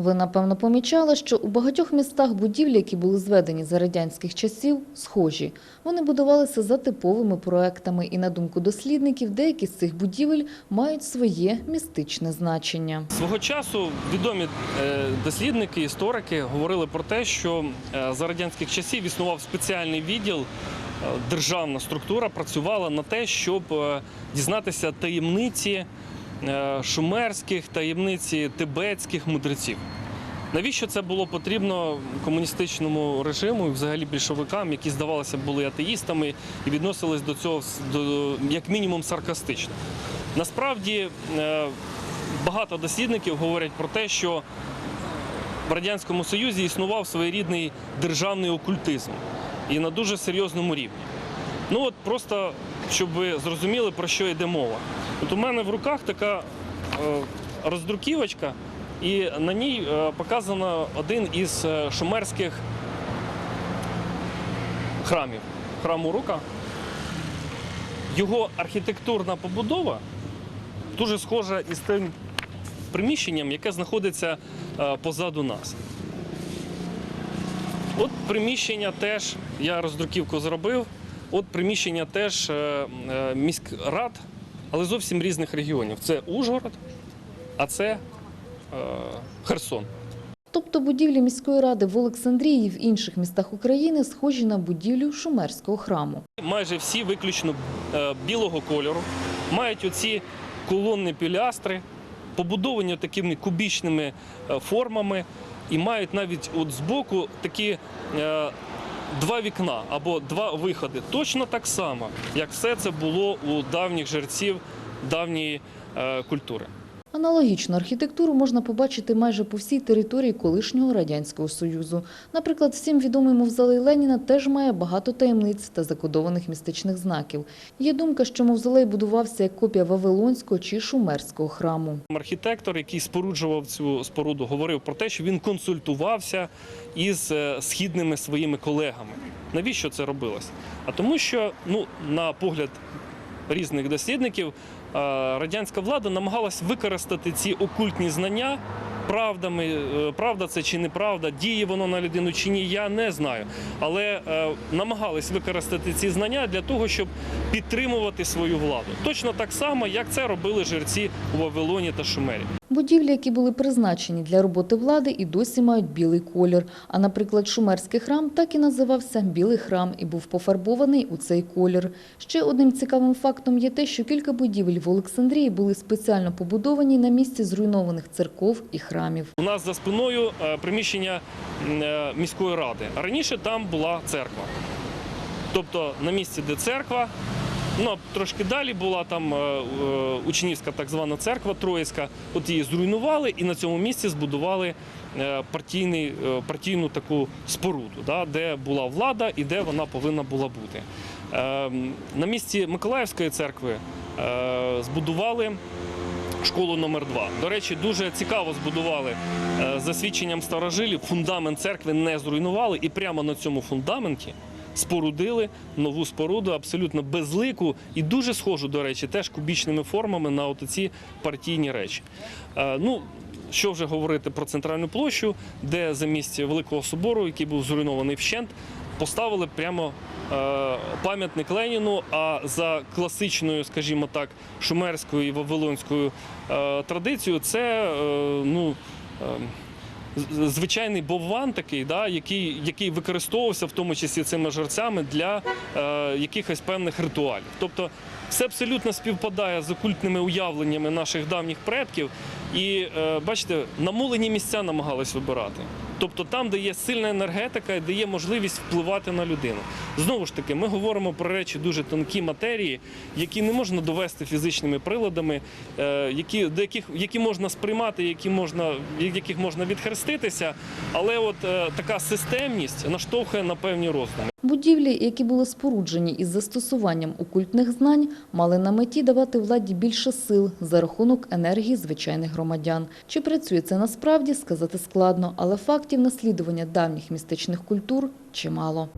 Ви, напевно, помічали, що у багатьох містах будівлі, які були зведені за радянських часів, схожі. Вони будувалися за типовими проектами, і, на думку дослідників, деякі з цих будівель мають своє містичне значення. Свого часу відомі е, дослідники, історики говорили про те, що е, за радянських часів існував спеціальний відділ, е, державна структура працювала на те, щоб дізнатися таємниці шумерських, таємниці тибетських мудреців. Навіщо це було потрібно комуністичному режиму і взагалі більшовикам, які здавалося були атеїстами і відносились до цього до, як мінімум саркастично? Насправді е, багато дослідників говорять про те, що в Радянському Союзі існував своєрідний державний окультизм і на дуже серйозному рівні. Ну от просто щоб ви зрозуміли, про що йде мова. От у мене в руках така е, роздруківочка, і на ній е, показано один із е, шумерських храмів. Храм Урука. Його архітектурна побудова дуже схожа із тим приміщенням, яке знаходиться позаду нас. От приміщення теж, я роздруківку зробив, от приміщення теж міськрад, але зовсім різних регіонів. Це Ужгород, а це е, Херсон. Тобто будівлі міської ради в Олександрії і в інших містах України схожі на будівлю Шумерського храму. Майже всі виключно е, білого кольору, мають оці колонни пілястри, побудовані такими кубічними е, формами, і мають навіть от збоку такі е, два вікна або два виходи. Точно так само, як все це було у давніх жерців давньої е, культури. Аналогічну архітектуру можна побачити майже по всій території колишнього Радянського Союзу. Наприклад, всім відомий мавзолей Леніна теж має багато таємниць та закодованих містичних знаків. Є думка, що мавзолей будувався як копія Вавилонського чи Шумерського храму. Архітектор, який споруджував цю споруду, говорив про те, що він консультувався із е, східними своїми колегами. Навіщо це робилось? А тому, що, ну, на погляд різних дослідників, е, радянська влада намагалась використати ці окультні знання. Правдами, е, правда це чи неправда, діє воно на людину чи ні, я не знаю. Але е, намагались використати ці знання для того, щоб підтримувати свою владу. Точно так само, як це робили жерці у Вавилоні та Шумері. Будівлі, які були призначені для роботи влади, і досі мають білий колір. А, наприклад, Шумерський храм так і називався Білий храм і був пофарбований у цей колір. Ще одним цікавим фактом є те, що кілька будівель в Олександрії були спеціально побудовані на місці зруйнованих церков і храмів. У нас за спиною е, приміщення е, міської ради. Раніше там була церква. Тобто на місці, де церква, ну а трошки далі була там е, е, учнівська так звана церква Троїцька. От її зруйнували і на цьому місці збудували е, партійний, партійну таку споруду, да, де була влада і де вона повинна була бути. На місці Миколаївської церкви збудували школу номер 2 До речі, дуже цікаво збудували за свідченням старожилів. Фундамент церкви не зруйнували, і прямо на цьому фундаменті спорудили нову споруду, абсолютно безлику і дуже схожу, до речі, теж кубічними формами на от ці партійні речі. Е, Ну, що вже говорити про центральну площу, де за місце Великого собору, який був зруйнований вщент, поставили прямо е, пам'ятник Леніну. А за класичною, скажімо так, шумерською і вавилонською е, традицією, це ну. Звичайний бовван такий, да, який, який використовувався в тому числі цими жерцями для е, якихось певних ритуалів. Тобто все абсолютно співпадає з окультними уявленнями наших давніх предків. І е, бачите, намулені місця намагались вибирати. Тобто там, де є сильна енергетика, де є можливість впливати на людину. Знову ж таки, ми говоримо про речі дуже тонкі матерії, які не можна довести фізичними приладами, е, які, до яких, які можна сприймати, які можна, від яких можна відхреститися. Але от е, така системність наштовхує на певні роздуми. Будівлі, які були споруджені із застосуванням окультних знань, мали на меті давати владі більше сил за рахунок енергії звичайних громадян. Чи працює це насправді, сказати складно, але фактів наслідування давніх містичних культур чимало.